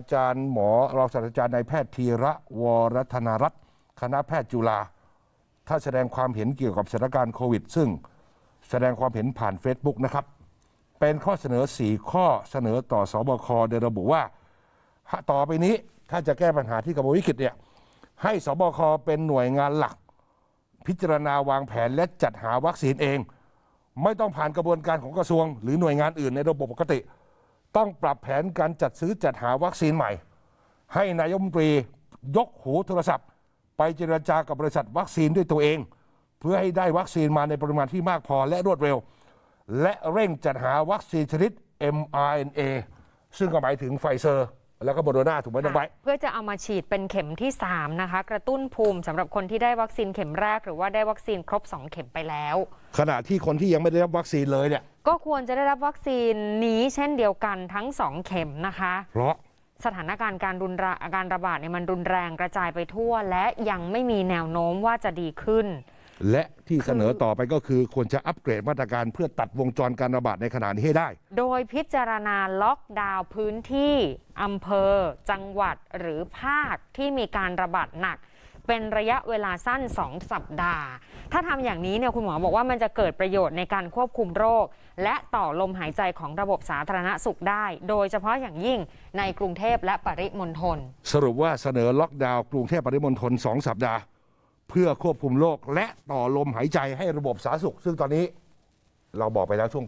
อาจารย์หมอรองศาสตราจารย์นายแพทย์ธีระวรธนารัตน์คณะแพทย์จุฬาถ้าแสดงความเห็นเกี่ยวกับสถานการณ์โควิด ซึ่งแสดงความเห็นผ่าน Facebook นะครับ เป็นข้อเสนอ 4 ข้อเสนอต่อสอบคโดยระบุว่า ต่อไปนี้ถ้าจะแก้ปัญหาที่กำลังวิกฤตเนี่ยให้สบคเป็นหน่วยงานหลัก พิจารณาวางแผนและจัดหาวัคซีนเอง ไม่ต้องผ่านกระบวนการของกระทรวง หรือหน่วยงานอื่นในระบบปกติ ต้องปรับแผนการจัดซื้อจัดหาวัคซีนใหม่ ให้นายกรัฐมนตรียกหูโทรศัพท์ ไปเจรจากับบริษัทวัคซีนด้วยตัวเอง เพื่อให้ได้วัคซีนมาในปริมาณที่มากพอและรวดเร็ว และเร่งจัดหาวัคซีนชนิด mRNA ซึ่งก็หมายถึงไฟเซอร์ แล้วก็โมโดนาถูกไหมน้องไบร์ทเพื่อจะเอามาฉีดเป็นเข็มที่ 3 นะคะ กระตุ้นภูมิสำหรับคนที่ได้วัคซีนเข็มแรก หรือว่าได้วัคซีนครบ 2 เข็มไปแล้ว ขณะที่คนที่ยังไม่ได้รับวัคซีนเลยเนี่ย ก็ควรจะได้รับวัคซีนนี้เช่นเดียวกันทั้ง 2 เข็มนะคะ เพราะสถานการณ์การรุนระการระบาดเนี่ยมันรุนแรงกระจายไปทั่ว และยังไม่มีแนวโน้มว่าจะดีขึ้น และที่เสนอต่อไปก็คือควรจะอัปเกรดมาตรการเพื่อตัดวงจรการระบาดในขณะนี้ให้ได้ โดยพิจารณาล็อกดาวน์พื้นที่อำเภอ จังหวัดหรือภาคที่มีการระบาดหนัก เป็นระยะเวลาสั้น 2 สัปดาห์ ถ้าทำอย่างนี้เนี่ยคุณหมอบอกว่ามันจะเกิดประโยชน์ในการควบคุมโรค และต่อลมหายใจของระบบสาธารณสุขได้ โดยเฉพาะอย่างยิ่งในกรุงเทพและปริมณฑลสรุปว่าเสนอล็อกดาวน์กรุงเทพปริมณฑลสองสัปดาห์ เพื่อควบคุมโรคและต่อลมหายใจให้ระบบสาธารณสุข ซึ่งตอนนี้เราบอกไปแล้วช่วงก่อน